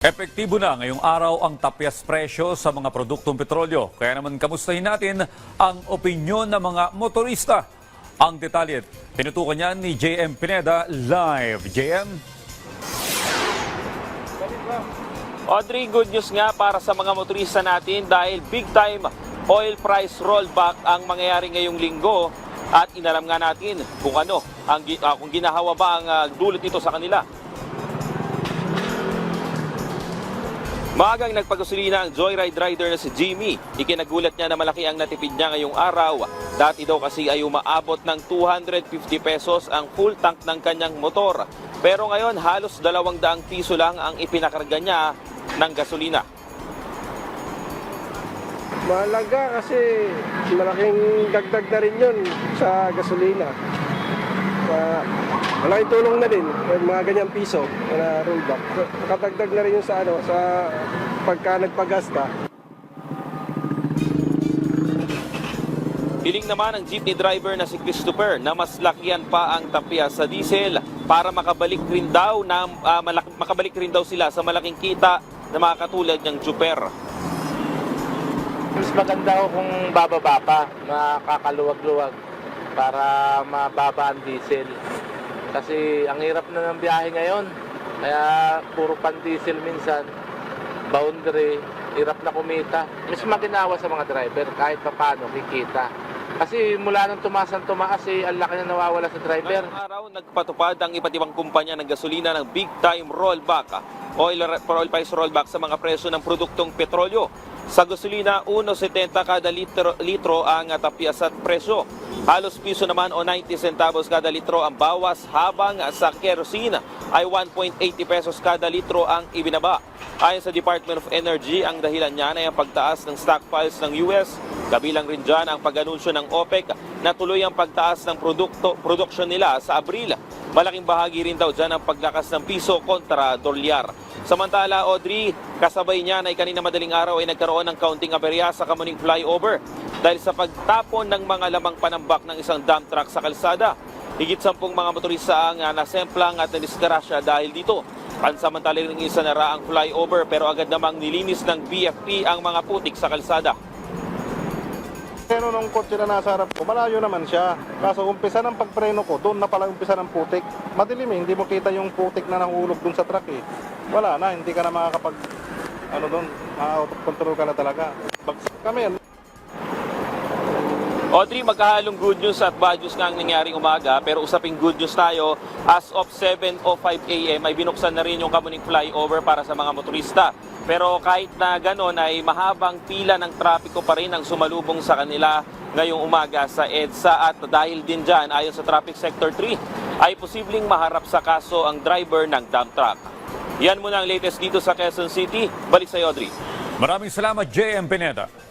Epektibo na ngayong araw ang tapyas presyo sa mga produktong petrolyo. Kaya naman kamustahin natin ang opinyon ng mga motorista. Ang detalye, tinutukan niya ni JM Pineda live. JM? Audrey, good news nga para sa mga motorista natin dahil big time oil price rollback ang mangyayari ngayong linggo at inalam nga natin kung ano, ang, ah, kung ginahawa ba ang ah, dulot nito sa kanila. Maagang nagpagasolina ang joyride rider na si Jimmy. Ikinagulat niya na malaki ang natipid niya ngayong araw. Dati daw kasi ay umaabot ng 250 pesos ang full tank ng kanyang motor. Pero ngayon halos 200 piso lang ang ipinakarga niya ng gasolina. Mahalaga kasi malaking dagdag na rin yun sa gasolina. Sa, malaking tulong na din, yung mga ganyang piso na rollback. So, Nakadagdag na rin yun sa, ano, sa pagka nagpagasta. Hiling naman ng jeepney driver na si Christopher na mas lakihan pa ang tapya sa diesel para makabalik rin daw na ah, malak- makabalik rin daw sila sa malaking kita na mga katulad ng Juper. Mas maganda ko kung bababa pa, makakaluwag-luwag para mababa ang diesel. Kasi ang hirap na ng biyahe ngayon. Kaya puro pan diesel minsan, boundary, hirap na kumita. Mas maginawa sa mga driver kahit paano kikita. Kasi mula nang tumaas ang tumaas, eh, ang laki na nawawala sa driver. Ngayong araw, nagpatupad ang iba't ibang kumpanya ng gasolina ng big time rollback, ah, oil, oil price rollback sa mga presyo ng produktong petrolyo. Sa gasolina, 1.70 kada litro, litro ang tapyas at presyo. Halos piso naman o 90 centavos kada litro ang bawas habang sa kerosene ay 1.80 pesos kada litro ang ibinaba. Ayon sa Department of Energy, ang dahilan niyan ay ang pagtaas ng stockpiles ng US. Kabilang rin dyan ang pag-anunsyo ng OPEC na tuloy ang pagtaas ng produkto, produksyon nila sa Abril. Malaking bahagi rin daw dyan ang paglakas ng piso kontra dolyar. Samantala, Audrey, kasabay niyan ay kanina madaling araw ay nagkaroon ng counting aberya sa Kamuning flyover dahil sa pagtapon ng mga lamang panambak ng isang dump truck sa kalsada. Higit sampung mga motorista ang uh, nasemplang at nadisgrasya dahil dito. Pansamantala rin isa na raang flyover pero agad namang nilinis ng BFP ang mga putik sa kalsada. Preno ng kotse na nasa harap ko, malayo naman siya. Kaso umpisa ng pagpreno ko, doon na pala umpisa ng putik. Madilim eh, hindi mo kita yung putik na nahulog doon sa truck eh. Wala na, hindi ka na makakapag, ano doon, out of control ka na talaga. Bagsak kami, Audrey, magkahalong good news at bad news nga ang nangyaring umaga pero usaping good news tayo. As of 7.05 a.m. ay binuksan na rin yung Kamuning flyover para sa mga motorista. Pero kahit na ganon ay mahabang pila ng trapiko pa rin ang sumalubong sa kanila ngayong umaga sa EDSA at dahil din dyan ayon sa Traffic Sector 3 ay posibleng maharap sa kaso ang driver ng dump truck. Yan muna ang latest dito sa Quezon City. Balik sa Audrey. Maraming salamat JM Pineda.